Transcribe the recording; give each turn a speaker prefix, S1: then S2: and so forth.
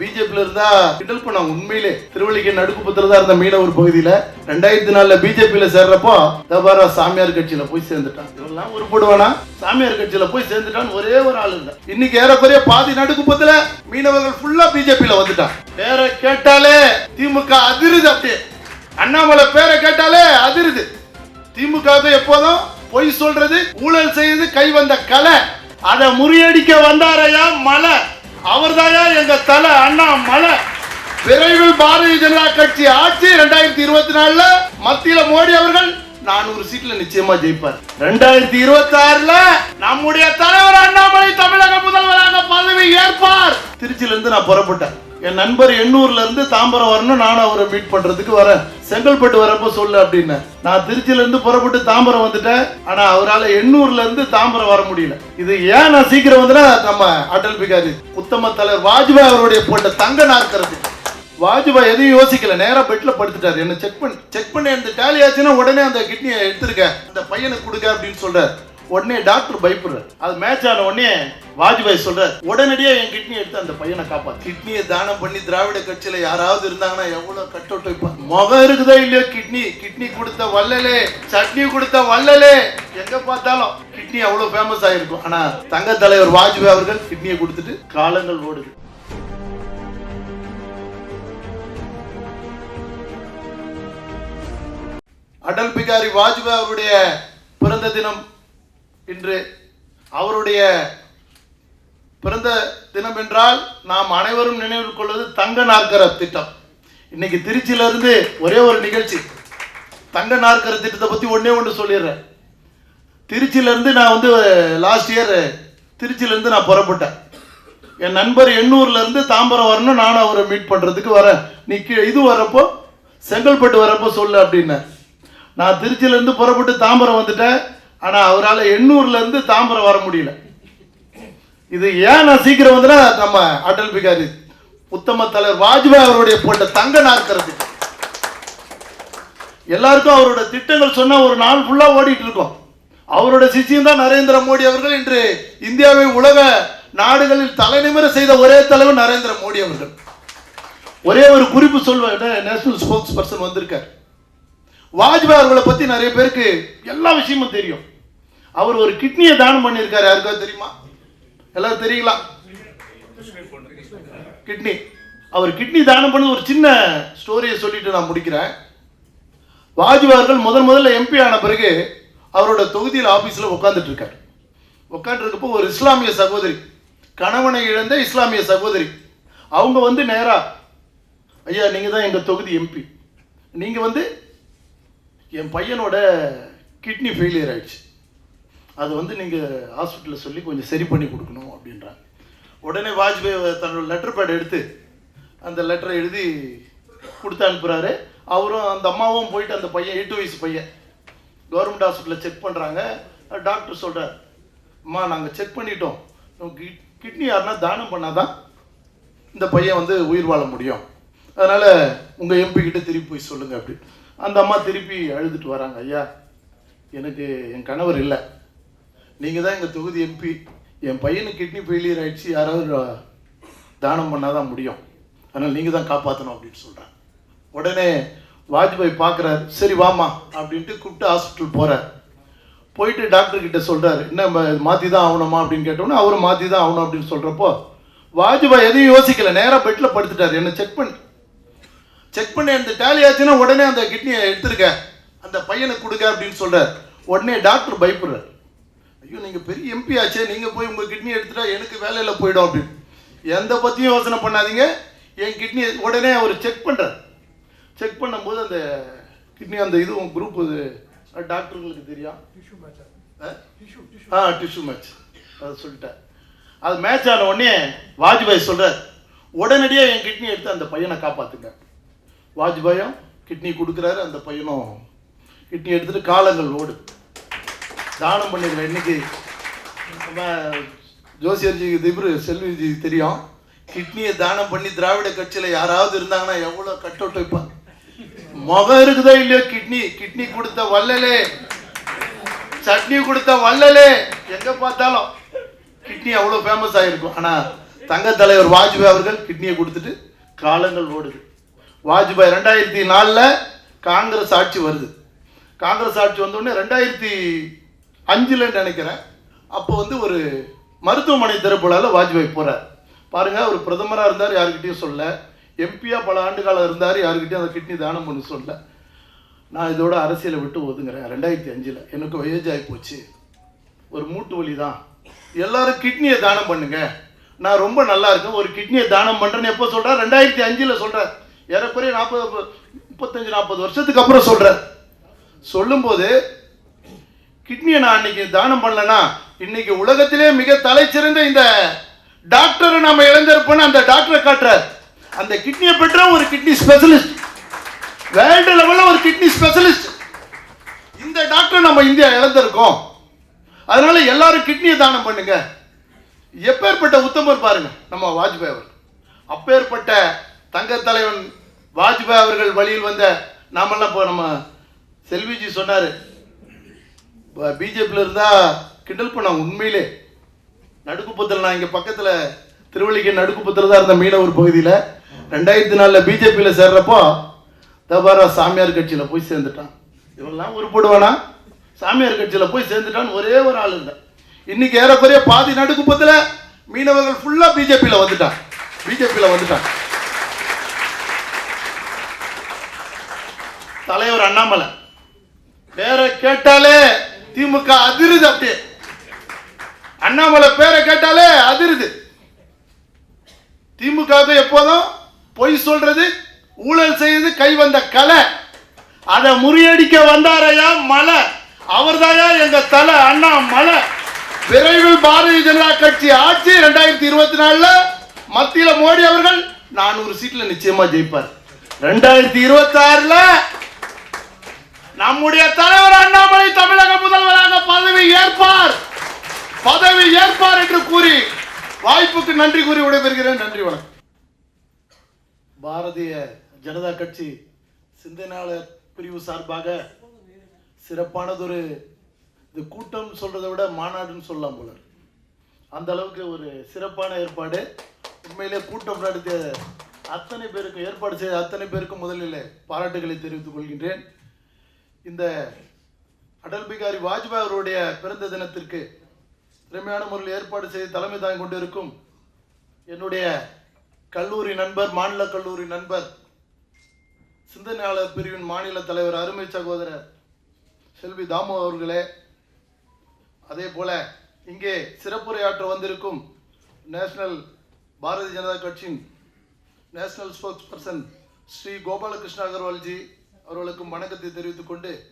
S1: பிஜேபியில இருந்தா கிண்டல் பண்ணாங்க உண்மையிலே. திருவள்ளிக்கு நடுக்குப்பத்துல தான் இருந்த மீனவர் பகுதியில ரெண்டாயிரத்தி நாலுல பிஜேபியில சேர்றப்போ தபாரா சாமியார் கட்சியில போய் சேர்ந்துட்டான். இவெல்லாம் உருப்படுவானா சாமியார் கட்சியில போய் சேர்ந்துட்டான் ஒரே ஒரு ஆள் இருந்தா இன்னைக்கு ஏறக்குறைய பாதி நடுக்குப்பத்துல மீனவர்கள் ஃபுல்லா பிஜேபியில வந்துட்டான். பேரை கேட்டாலே திமுக அதிருது அப்படியே. அண்ணாமலை பேரை கேட்டாலே அதிருது. திமுக எப்போதும் பொய் சொல்றது ஊழல் செய்து கை வந்த கலை. அதை முறியடிக்க வந்தாரையா மலை? அவர் தாயா எங்க தலை அண்ணா மலை. விரைவில் பாரதிய ஜனதா கட்சி ஆட்சி ரெண்டாயிரத்தி இருபத்தி நாலுல மத்தியில மோடி அவர்கள் நானூறு சீட்ல நிச்சயமா ஜெயிப்பார். ரெண்டாயிரத்தி இருபத்தி ஆறுல நம்முடைய தலைவர் அண்ணாமலை தமிழக முதல்வராக பதவி ஏற்பார். திருச்சியில இருந்து நான் புறப்பட்டேன். என் நண்பர் எண்ணூர்ல இருந்து தாம்பரம் வரணும் நானும் அவரை மீட் பண்றதுக்கு வரேன். செங்கல்பட்டு வரப்போ சொல்லு அப்படின்னு. நான் திருச்சியில இருந்து புறப்பட்டு தாம்பரம் வந்துட்டேன். ஆனா அவரால் எண்ணூர்ல இருந்து தாம்பரம் வர முடியல. இது ஏன் நான் சீக்கிரம் வந்தேன்னா நம்ம அடல் பிகாரி உத்தம தலைவர் வாஜ்பாய் அவருடைய போட்ட தங்க நாக்கிறது வாஜ்பாய் எதையும் யோசிக்கல நேரா பெட்ல படுத்துட்டாரு. என்ன செக் பண்ணி செக் பண்ணி அந்த டேலி ஆச்சுன்னா உடனே அந்த கிட்னியை எடுத்திருக்க. அந்த பையனுக்கு கொடுக்க அப்படின்னு சொல்றாரு. உடனே டாக்டர் பயப்படுறாரு. அது மேட்ச் ஆன உடனே வாஜ்பாய் சொல்றாரு உடனடியா என் கிட்னி எடுத்து அந்த பையனை காப்பாத்து. கிட்னியை தானம் பண்ணி திராவிட கட்சியில யாராவது இருந்தாங்கன்னா எவ்வளவு கட் அவுட் வைப்பாங்க முகம் இருக்குதோ இல்லையோ கிட்னி கிட்னி கொடுத்த வள்ளலே சட்னி கொடுத்த வள்ளலே. எங்க பார்த்தாலும் கிட்னி அவ்வளவு ஃபேமஸ் ஆயிருக்கும். ஆனா தங்க தலைவர் வாஜ்பாய் அவர்கள் கிட்னியை கொடுத்துட்டு காலங்கள் ஓடுது. அடல் பிகாரி வாஜ்பாய் அவருடைய பிறந்த தினம் இன்று அவருடைய பிறந்த தினம் என்றால் நாம் அனைவரும் நினைவில் கொள்வது தங்க நாற்கர திட்டம். இன்னைக்கு திருச்சியிலிருந்து ஒரே ஒரு நிகழ்ச்சி. தங்க நாற்கர திட்டத்தை பற்றி ஒன்றே ஒன்று சொல்லிடுறேன். திருச்சியிலேருந்து நான் வந்து லாஸ்ட் இயர் திருச்சியிலேருந்து நான் புறப்பட்டேன். என் நண்பர் எண்ணூர்லேருந்து தாம்பரம் வரணும் நானும் அவரை மீட் பண்ணுறதுக்கு வரேன். நீ கீழே இது வரப்போ செங்கல்பட்டு வரப்போ சொல்லு அப்படின்னேன் நான் திருச்சியிலேருந்து புறப்பட்டு தாம்பரம் வந்துட்டேன். ஆனா அவரால் எண்ணூர்ல இருந்து தாம்பரம் வர முடியல. இது ஏன் நான் சீக்கிரம் வந்துன்னா நம்ம அடல் பிகாரி உத்தம தலைவர் வாஜ்பாய் அவருடைய போட்ட தங்க நாற்கிறது எல்லாருக்கும் அவரோட திட்டங்கள் சொன்னா ஒரு நாள் ஃபுல்லா ஓடிட்டு இருக்கோம். அவரோட சிஷியம் தான் நரேந்திர மோடி அவர்கள். இன்று இந்தியாவை உலக நாடுகளில் தலைநிமிர செய்த ஒரே தலைவர் நரேந்திர மோடி அவர்கள். ஒரே ஒரு குறிப்பு சொல்வேன். நேஷனல் ஸ்போக்ஸ் பர்சன் வந்திருக்கார். வாஜ்பாய் அவர்களை பற்றி நிறைய பேருக்கு எல்லா விஷயமும் தெரியும். அவர் ஒரு கிட்னியை தானம் பண்ணியிருக்காரு யாருக்காவது தெரியுமா? எல்லாரும் தெரியுங்களா? கிட்னி. அவர் கிட்னி தானம் பண்ண ஒரு சின்ன ஸ்டோரியை சொல்லிட்டு நான் முடிக்கிறேன். வாஜ்பாய் முதன் முதல் முதல்ல எம்பி ஆன பிறகு அவரோட தொகுதியில் ஆஃபீஸில் உட்காந்துட்டு இருக்கார் உட்காந்துருக்கப்போ ஒரு இஸ்லாமிய சகோதரி கணவனை இழந்த இஸ்லாமிய சகோதரி. அவங்க வந்து நேராக ஐயா நீங்கள் தான் எங்கள் தொகுதி எம்பி நீங்கள் வந்து என் பையனோட கிட்னி ஃபெயிலியர் ஆயிடுச்சு. அது வந்து நீங்கள் ஹாஸ்பிட்டலில் சொல்லி கொஞ்சம் சரி பண்ணி கொடுக்கணும் அப்படின்றாங்க. உடனே வாஜ்பாய் தன்னோட லெட்டர் பேட் எடுத்து அந்த லெட்டரை எழுதி கொடுத்து அனுப்புகிறாரு அவரும் அந்த அம்மாவும் போயிட்டு அந்த பையன் எட்டு வயசு பையன் கவர்மெண்ட் ஹாஸ்பிட்டலில் செக் பண்ணுறாங்க டாக்டர் சொல்கிறார் அம்மா நாங்கள் செக் பண்ணிட்டோம். கிட்னி யாருன்னா தானம் பண்ணாதான் இந்த பையன் வந்து உயிர் வாழ முடியும். அதனால் உங்கள் எம்பி கிட்ட திருப்பி போய் சொல்லுங்கள் அப்படி. அந்த அம்மா திருப்பி அழுதுட்டு வராங்க ஐயா எனக்கு என் கணவர் இல்லை. நீங்கள் தான் எங்கள் தொகுதி எம்பி என் பையனுக்கு கிட்னி ஃபெயிலியர் ஆகிடுச்சு யாராவது தானம் பண்ணால் தான் முடியும். அதனால் நீங்கள் தான் காப்பாற்றணும் அப்படின்னு சொல்கிறாங்க உடனே வாஜ்பாய் பார்க்குறாரு சரி வாமா அப்படின்ட்டு கூப்பிட்டு ஹாஸ்பிட்டல் போகிறார் போயிட்டு டாக்டர் கிட்ட என்ன மாற்றி தான் ஆகணுமா அப்படின்னு கேட்டோன்னே அவரும் மாற்றி தான் ஆகணும் அப்படின்னு சொல்கிறப்போ வாஜ்பாய் எதையும் யோசிக்கல. நேராக பெட்டில் படுத்துட்டார். என்னை செக் பண்ணி. செக் பண்ணி அந்த டேலி ஆச்சுன்னா உடனே அந்த கிட்னியை எடுத்துருக்க. அந்த பையனை கொடுக்க அப்படின்னு சொல்கிறார் உடனே டாக்டர் பயப்படுறார். ஐயோ நீங்கள் பெரிய எம்பி ஆச்சே. நீங்கள் போய் உங்கள் கிட்னி எடுத்துட்டா எனக்கு வேலையில் போயிடும் அப்படின்னு. எந்த பற்றியும் யோசனை பண்ணாதீங்க. என் கிட்னி உடனே அவர் செக் பண்ணுறார் செக் பண்ணும்போது அந்த கிட்னி அந்த இதுவும் குரூப் இது டாக்டருங்களுக்கு தெரியும் ஆ? ஆ? டிஷ்யூ மேட்ச் அதை சொல்லிட்டேன். அது மேட்ச் ஆன உடனே வாஜ்பாய் சொல்றார். உடனடியாக என் கிட்னி எடுத்து அந்த பையனை காப்பாத்துங்க. வாஜ்பாயும் கிட்னி கொடுக்குறாரு. அந்த பையனும் கிட்னி எடுத்துட்டு காலங்கள் ஓடு. தானம் பண்ணிருக்கேன் இன்னைக்கு. நம்ம ஜோசியர்ஜி திபுரு செல்விஜி தெரியும். கிட்னியை தானம் பண்ணி திராவிட கட்சியில் யாராவது இருந்தாங்கன்னா எவ்வளோ கட் அவுட் வைப்பாங்க. முகம் இருக்குதோ இல்லையோ கிட்னி கிட்னி கொடுத்த வள்ளலே. சட்னி கொடுத்த வள்ளலே. எங்கே பார்த்தாலும் கிட்னி அவ்வளோ ஃபேமஸ் ஆகிருக்கும் ஆனால் தங்க தலைவர் வாஜ்பாய் அவர்கள் கிட்னியை கொடுத்துட்டு காலங்கள் ஓடுது. வாஜ்பாய் ரெண்டாயிரத்தி நாலில் காங்கிரஸ் ஆட்சி வருது. காங்கிரஸ் ஆட்சி வந்தோடனே ரெண்டாயிரத்தி அஞ்சில் நினைக்கிறேன். அப்போ வந்து ஒரு மருத்துவமனை திறப்புலால் வாஜ்பாய் போகிறார் பாருங்க அவர் பிரதமராக இருந்தார் யாருக்கிட்டையும் சொல்ல எம்பியாக பல ஆண்டு காலம் இருந்தார் யாருக்கிட்டையும் அந்த கிட்னி தானம் பண்ண சொல்ல நான் இதோட அரசியலை விட்டு ஒதுங்குறேன். ரெண்டாயிரத்தி அஞ்சில். எனக்கு வயேஜ் ஆகி போச்சு. ஒரு மூட்டு வலி தான். எல்லாரும் கிட்னியை தானம் பண்ணுங்க. நான் ரொம்ப நல்லா இருக்கேன். ஒரு கிட்னியை தானம் பண்ணுறேன்னு எப்போ சொல்கிறேன் ரெண்டாயிரத்தி அஞ்சில் சொல்கிறேன் ஏறக்குறைய நாற்பது முப்பத்தஞ்சு நாற்பது வருஷத்துக்கு அப்புறம் சொல்கிறேன் சொல்லும்போது கிட்னியை நான் அன்னைக்கு தானம் பண்ணலனா இன்னைக்கு உலகத்திலே மிக தலைச்சிறந்த இந்த டாக்டரை நாம இழந்திருப்போம்னு அந்த டாக்டரை காட்டுறார். அந்த கிட்னியை பெற்ற ஒரு கிட்னி ஸ்பெஷலிஸ்ட். வேர்ல்டு லெவலில் ஒரு கிட்னி ஸ்பெஷலிஸ்ட். இந்த டாக்டரை நம்ம இந்தியா இழந்திருக்கோம். அதனால எல்லாரும் கிட்னியை தானம் பண்ணுங்க. எப்பேற்பட்ட உத்தமர் பாருங்க நம்ம வாஜ்பாய் அவர் அப்பேற்பட்ட தங்க தலைவன் வாஜ்பாய் அவர்கள் வழியில் வந்த நாமெல்லாம் இப்போ நம்ம செல்விஜி சொன்னார் பிஜேபியில் இருந்தால் கிண்டல் பண்ணாங்க உண்மையிலே. நடுக்குப்பத்தில் நான் இங்கே பக்கத்தில் திருவள்ளிக்கு நடுக்குப்பத்தில் தான் இருந்த மீனவர் பகுதியில். ரெண்டாயிரத்தி நாலில் பிஜேபியில் சேர்றப்போ தபாரா சாமியார் கட்சியில் போய் சேர்ந்துட்டான். இவெல்லாம் உருப்படுவானா? சாமியார் கட்சியில் போய் சேர்ந்துட்டான்னு ஒரே ஒரு ஆள் இல்லை. இன்னைக்கு ஏறக்குறைய பாதி நடுக்குப்பத்தில் மீனவர்கள் ஃபுல்லாக பிஜேபியில் வந்துட்டான். பிஜேபியில் வந்துட்டான். தலைவர் அண்ணாமலை. பேரை கேட்டாலே திமுக அதிருது அப்படியே. அண்ணாமலை பேரை கேட்டாலே அதிருது. திமுக எப்போதும் பொய் சொல்றது ஊழல் செய்து கை வந்த கலை. அதை முறியடிக்க வந்தாரையா? மலை. அவர்தாயா எங்க தலை? அண்ணா மலை. விரைவில் பாரதிய ஜனதா கட்சி ஆட்சி ரெண்டாயிரத்தி இருபத்தி நாலுல மத்தியில மோடி அவர்கள் நானூறு சீட்ல நிச்சயமா ஜெயிப்பார். ரெண்டாயிரத்தி இருபத்தி ஆறுல நம்முடைய தலைவர் அண்ணாமலை தமிழக முதல்வராக பதவி ஏற்பார். பதவி ஏற்பார் என்று கூறி வாய்ப்புக்கு நன்றி கூறி விடைபெறுகிறேன். நன்றி வணக்கம். பாரதிய ஜனதா கட்சி சிந்தனையாளர் பிரிவு சார்பாக சிறப்பானதொரு இது கூட்டம் சொல்றதை விட மாநாடுன்னு சொல்லலாம் போல அந்த அளவுக்கு ஒரு சிறப்பான ஏற்பாடு. உண்மையிலே கூட்டம் நடத்திய அத்தனை பேருக்கும் ஏற்பாடு செய்த அத்தனை பேருக்கும் முதலில் பாராட்டுகளை தெரிவித்துக் கொள்கின்றேன். இந்த அடல் பிகாரி வாஜ்பாய் அவருடைய பிறந்த தினத்திற்கு திறமையான முறையில் ஏற்பாடு செய்து தலைமை தாங்கி கொண்டிருக்கும் என்னுடைய கல்லூரி நண்பர் மாநில கல்லூரி நண்பர் சிந்தனையாளர் பிரிவின் மாநில தலைவர் அருமை சகோதரர் செல்வி தாமு அவர்களே அதே போல இங்கே சிறப்புரையாற்ற வந்திருக்கும் நேஷனல் பாரதிய ஜனதா கட்சியின் national spokesperson Shri Gopalakrishna அகர்வால்ஜி அவர்களுக்கும் வணக்கத்தை தெரிவித்துக் கொண்டு